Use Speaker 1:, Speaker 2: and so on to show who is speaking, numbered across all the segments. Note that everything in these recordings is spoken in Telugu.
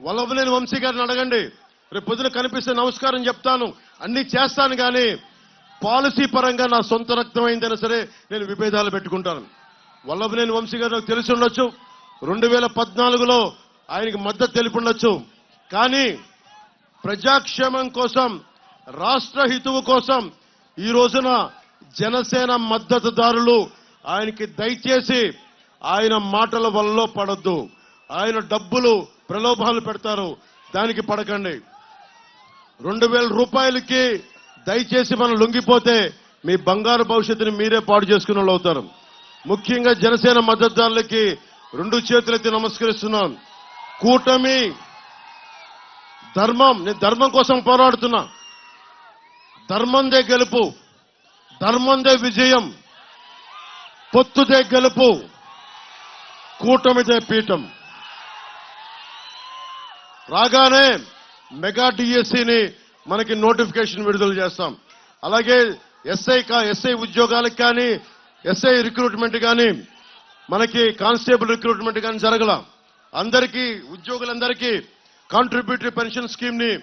Speaker 1: వల్లభలేని వంశీ గారిని అడగండి. రేపు పొద్దున కనిపిస్తే నమస్కారం చెప్తాను. అన్ని చేస్తాను కానీ పాలసీ పరంగా నా సొంత రక్తం అయిందైనా సరే నేను విభేదాలు పెట్టుకుంటాను. వల్లభనేని వంశీ గారు నాకు తెలిసి ఉండొచ్చు. రెండు వేల పద్నాలుగులో ఆయనకి మద్దతు తెలిపి ఉండొచ్చు. కానీ ప్రజాక్షేమం కోసం రాష్ట్ర హితువు కోసం ఈ రోజున జనసేన మద్దతుదారులు ఆయనకి దయచేసి ఆయన మాటల వల్ల పడద్దు. ఆయన డబ్బులు ప్రలోభాలు పెడతారు. దానికి పడకండి. రెండు వేల రూపాయలకి దయచేసి మనం లొంగిపోతే మీ బంగారు భవిష్యత్తుని మీరే పాడు చేసుకున్న వాళ్ళు అవుతారు. ముఖ్యంగా జనసేన మద్దతుదారులకి రెండు చేతులెత్తి నమస్కరిస్తున్నాను. కూటమి ధర్మం నేను ధర్మం కోసం పోరాడుతున్నా. ధర్మందే గెలుపు ధర్మందే విజయం పొత్తుదే గెలుపు కూటమిదే పీఠం. రాగానే మెగా డిఎస్సిని మనకి నోటిఫికేషన్ విడుదల చేస్తాం. అలాగే ఎస్ఐ కా- ఎస్ఐ ఉద్యోగాలకు కానీ ఎస్ఐ రిక్రూట్మెంట్ కానీ మనకి కానిస్టేబుల్ రిక్రూట్మెంట్ కానీ జరగల. అందరికీ ఉద్యోగులందరికీ కాంట్రిబ్యూటరీ పెన్షన్ స్కీమ్ని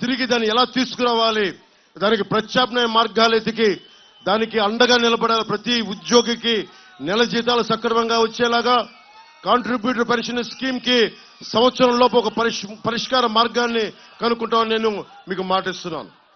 Speaker 1: తిరిగి దాన్ని ఎలా తీసుకురావాలి? దానికి ప్రత్యామ్నాయ మార్గాలు ఎతికి దానికి అండగా నిలబడాలి ప్రతి ఉద్యోగికి. నెల జీతాలు సక్రమంగా వచ్చేలాగా కాంట్రిబ్యూటర్ పెన్షన్ స్కీమ్కి సంవత్సరం లోపు ఒక పరిష్- పరిష్కార మార్గాన్ని కనుక్కుంటామని నేను మీకు మాటిస్తున్నాను.